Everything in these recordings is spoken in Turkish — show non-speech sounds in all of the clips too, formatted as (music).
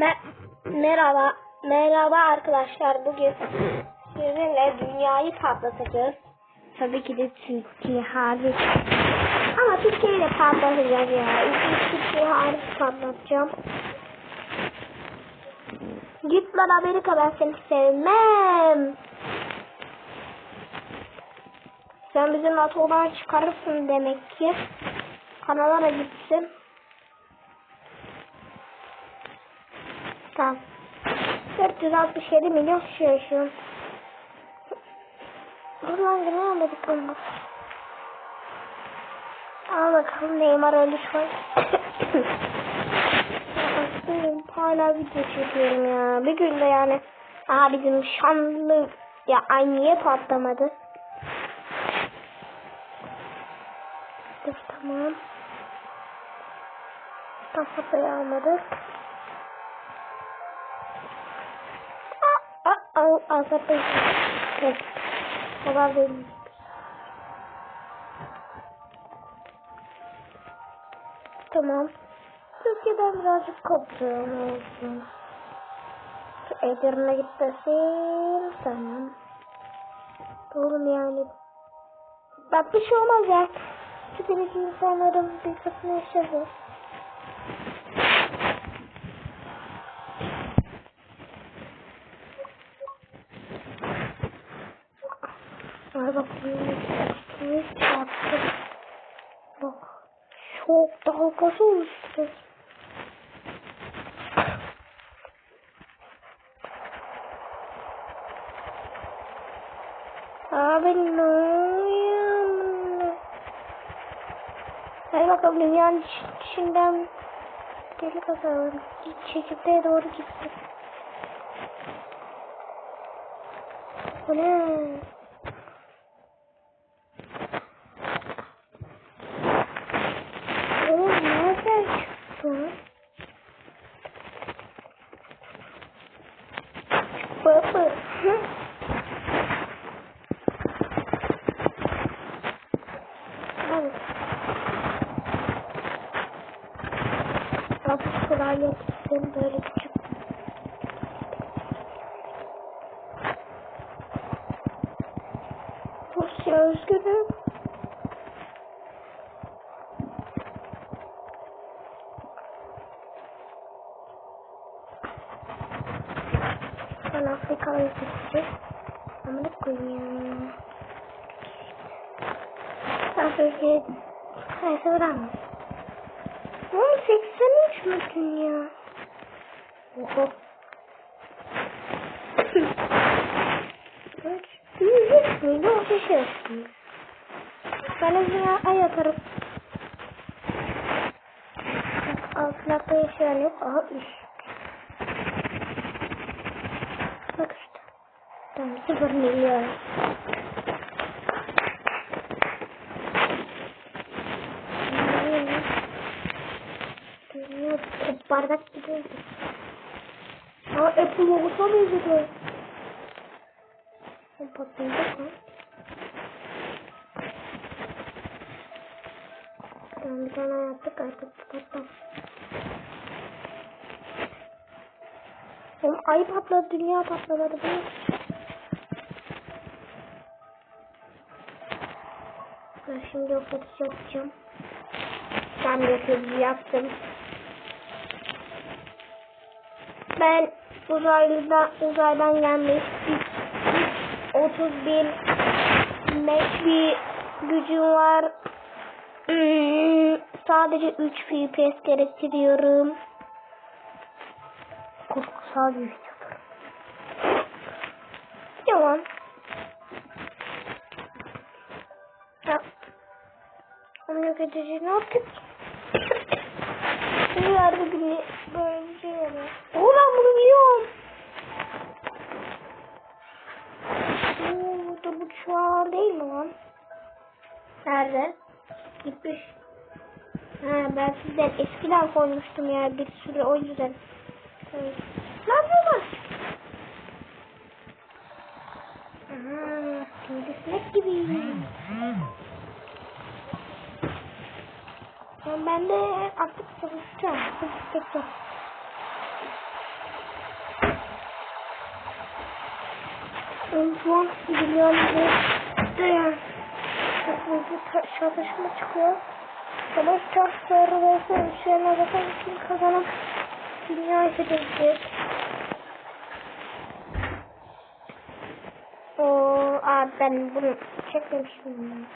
Me- merhaba. Merhaba arkadaşlar. Bugün sizinle dünyayı patlatacağız. Tabii ki de Türkiye hariç. Ama Türkiye'yi de patlatacağız ya. İlk Türkiye hariç patlatacağım. Git lan Amerika ben seni sevmem. Sen bizi NATO'dan çıkarırsın demek ki. Kanada'ya gitsin. Tamam. 467 milyon yaşıyor. Buradan gene Amerika'nın bak. Al bakalım Neymar var. Aslında (coughs) hala video çekiyorum ya. Bir günde yani. Aa bizim şanlı ya ay niye patlamadı? Dur tamam. Kafayı almadık. Azapı. Evet. Baba benim. Tamam. Türkiye'den birazcık koptuğum olsun. Şu Edirne gitmesin. Tamam. Oğlum yani. Bak bir şey olmaz ya. Çünkü biz insanların bir kısmı yaşadı. Ay bak. Çok dalgası oluştu. Abi ne oluyor? Hadi bakalım dünyanın iç- içinden deli bakalım. Çekirdeğe doğru gitti. Bu ne? Oğlum nereden çıktı? Baba. Hı? Evet. Bak kolay yok. Sen böyle küçük. Rusya özgürlüğü. Ben Afrika'yı seçeceğim. Ama ne koyayım Türkiye... Neyse bırakma. Oğlum 83 mü dünya? Oho. Şey yaptım. Ben atarım. Bak altlarda yaşayan yok. Aha üst. Bak işte. Tamam 0 milyon. Dünya bardak gibi. Aa Apple logosuna benziyor. O patlayacak mı? Tamam bir tane yaptık artık patlar. Oğlum ay patladı, dünya patladı. Bu? Ben şimdi o fotoğrafı yapacağım. Ben de sözü yaptım. Ben uzaylıda uzaydan gelmiş 31 mesh bir gücüm var. Hmm, sadece 3 FPS gerektiriyorum. Korkusal bir videodur. Yalan. Ya. Onu edici ne yaptık? Bir yerde bir böyle bir şey var. Oo ben bunu biliyorum. Oo da bu şu an değil mi lan? Nerede? Gitmiş. Ha, ben sizden eskiden koymuştum ya bir sürü o yüzden. Evet. Ne yapıyorlar? Aha, sinek gibi. Yani ben de artık çalışacağım. Çalışacağım. Ölçüyorum, biliyorum ki. Dayan. Çok büyük bir çatışma çıkıyor. Savaş taşları ve sonuçlarına bakan kim kazanıp dünyayı fethedecek. Oo, abi ben bunu çekmemiştim.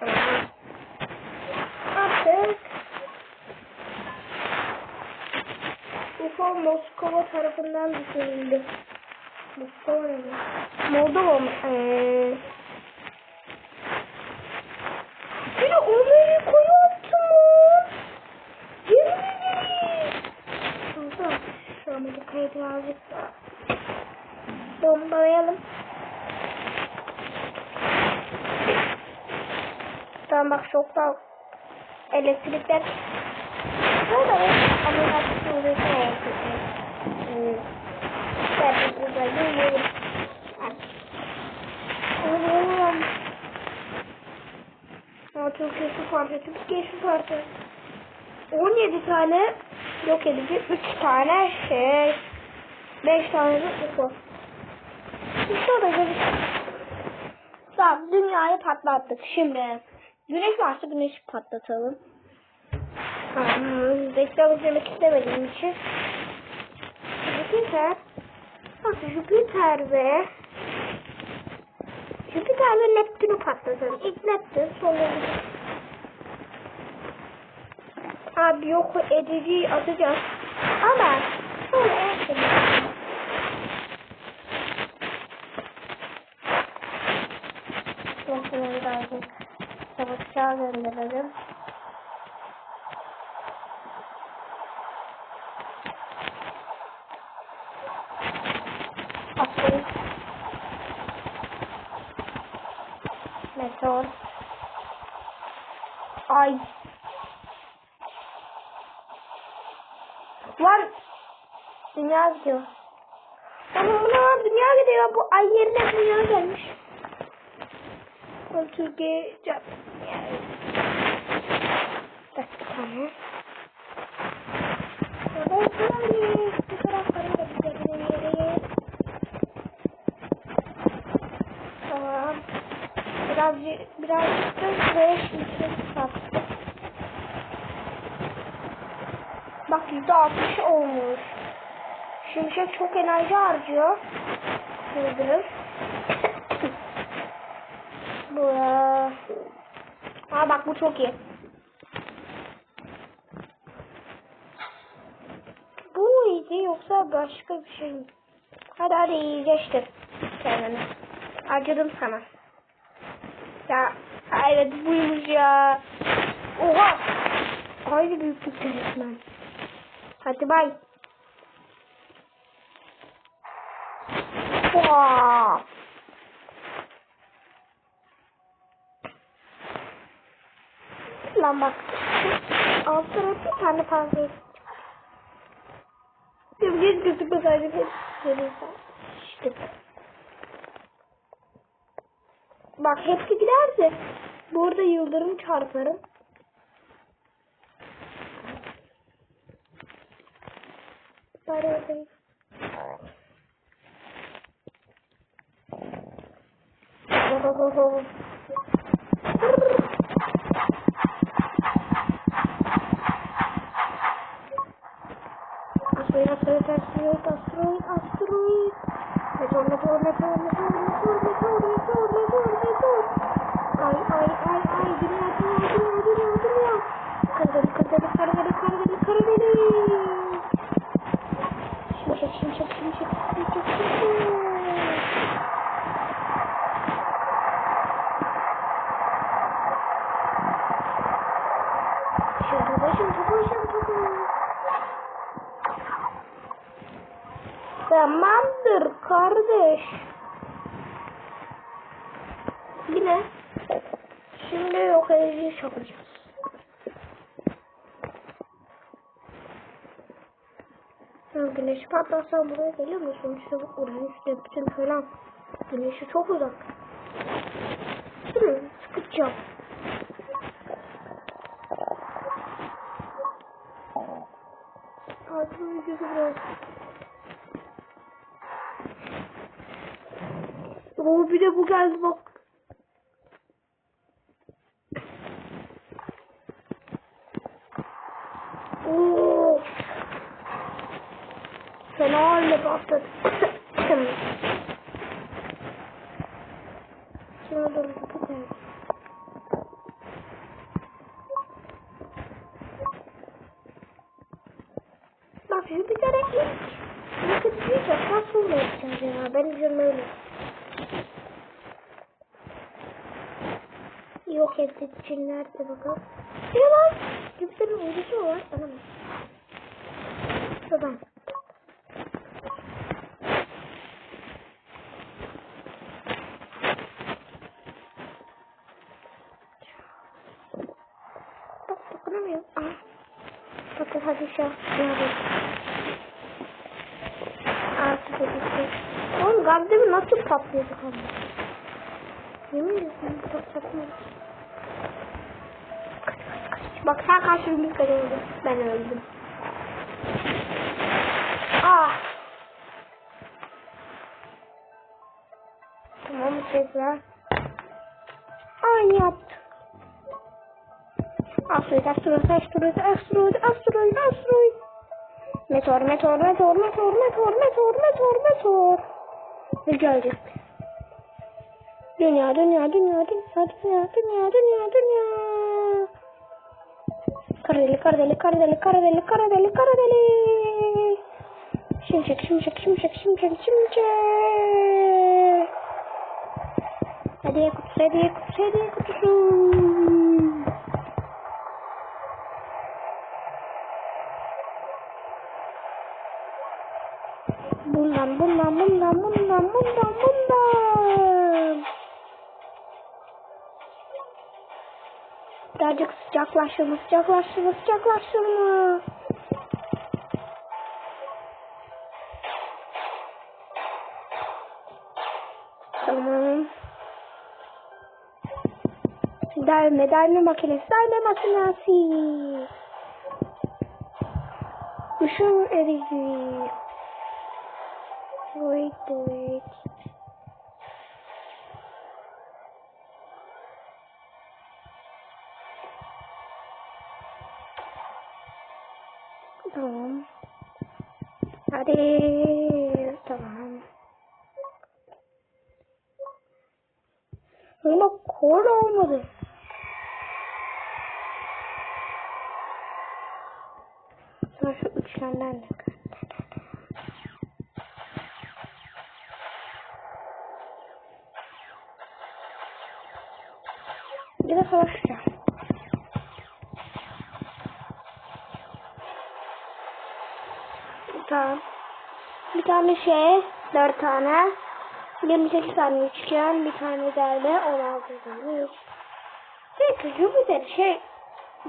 Tamam. Artık UFO Moskova tarafından düşürüldü. Moskova ne? Moldova mı? Ee, bir de Amerika'ya attı mı? Yemin Kanka şu Amerika'yı birazcık bombalayalım. Tamam bak şokta elektrikler Burada Amerika Cumhuriyeti'ne elektrikler. Ben burada yürüyorum. Oğlum. Ya Türkiye su parça, Türkiye su parça. 17 tane yok edici, 3 tane şey, 5 tane de UFO. UFO da gözük. Tamam, dünyayı patlattık. Şimdi güneş varsa güneşi patlatalım. Hmm, reklam izlemek istemediğim için. Jüpiter. Bak Jüpiter ve Jüpiter ve Neptün'ü patlatalım. İlk Neptün sonra Abi yok edici atacağız. Ama sonra en Mesela birazcık savaşçığa gönderelim. Atlayın. Meteor. Ay. Lan. Dünya gidiyor. Ama buna dünya gidiyor. Bu ay yerine dünya gelmiş. Türkiye can. Yani. Bir tane. O saniye. Bu tarafları da gidelim yere. Tamam. Birazcık, birazcık da şuraya şimşek sat. Bak yüzde altmış olmuş. Şimşek çok enerji harcıyor. Gördünüz. bu ya. Aa bak bu çok iyi. Bu iyiydi yoksa başka bir şey mi? Hadi hadi iyileştir kendini. Acıdım sana. Ya evet buymuş ya. Oha. Aynı büyüklükte resmen. Hadi bay. Oha. Lan bak. Alt tarafı bir tane fazla. Şimdi hiç gözükmez sadece bir gelirse. İşte. Bak hepsi giderse burada yıldırım çarparım. Bari oradayım. Ho, ho, ho, ho. Asteroid, asteroid, asteroid, asteroid, asteroid. Meteor, meteor, meteor, meteor, meteor, meteor, meteor, meteor, meteor. Ay, ay, ay, ay, dünya, dünya, dünya, dünya, dünya. Karadeniz, Karadeniz, Karadeniz, Karadeniz, Karadeniz. Yine şimdi yok edici yapacağız. Ya güneş patlarsa buraya geliyor mu? Sonuçta bu Uranüs, Neptün falan. Güneşi çok uzak. Değil mi? Sıkıcı. Altın vücudu biraz Oo bir de bu geldi bak. Oo. Fena halde patladı. Şuna doğru kapatayım. Bak Jüpiter'e ilk yakıtıysa nasıl yapacağız ya? Ben izin öyle. Yok etti Çinler de bakalım. Var? Jüpiter'in uydusu var. Anam. Şuradan. Bak dokunamıyorum. Ah. Bakın hadi şu an. Artık da gitti. Oğlum gardemi nasıl patlıyorduk ama? Yemin ediyorum patlatmak. Bak sen karşımda kadar öldün. Ben öldüm. Ah. Tamam tekrar. Aynı yaptı. Asteroid, asteroid, asteroid, asteroid, asteroid, asteroid. Meteor, meteor, meteor, meteor, meteor, meteor, meteor, meteor. Ne gelecek? Dünya, dünya, dünya, dünya, dünya, dünya, dünya, dünya. Karadeli, karadeli, karadeli, karadeli, karadeli, karadeli. Şimşek, şimşek, şimşek, şimşek, şimşek. Hediye kutusu, hediye kutusu, hediye kutusu. Bundan, bundan, bundan, bundan, bundan, bundan. Birazcık sıcaklaştırma, sıcaklaştırma, sıcaklaştırma. Tamam. Delme, delme makinesi, delme makinesi. Işın erici. Wait, wait. Tamam. Hadi. Tamam. Ama kor olmadı. Sonra şu üçlemden de. Bir de savaşacağım. Tamam. Bir tane şey, dört tane. 28 tane üçgen, bir tane delme, 16 tane üç. Peki Jüpiter şey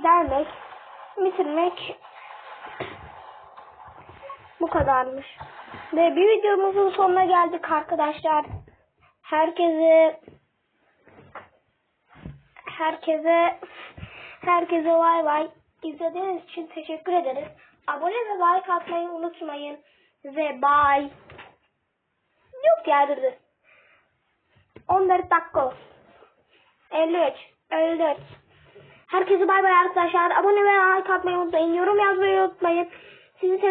delmek, bitirmek bu kadarmış. Ve bir videomuzun sonuna geldik arkadaşlar. Herkese herkese herkese vay vay izlediğiniz için teşekkür ederiz. Abone ve like atmayı unutmayın. Ve bye. Yok ya dur dur. 14 dakika olsun. 53, 54. Herkese bay bay arkadaşlar. Abone ve like atmayı unutmayın. Yorum yazmayı unutmayın. Sizi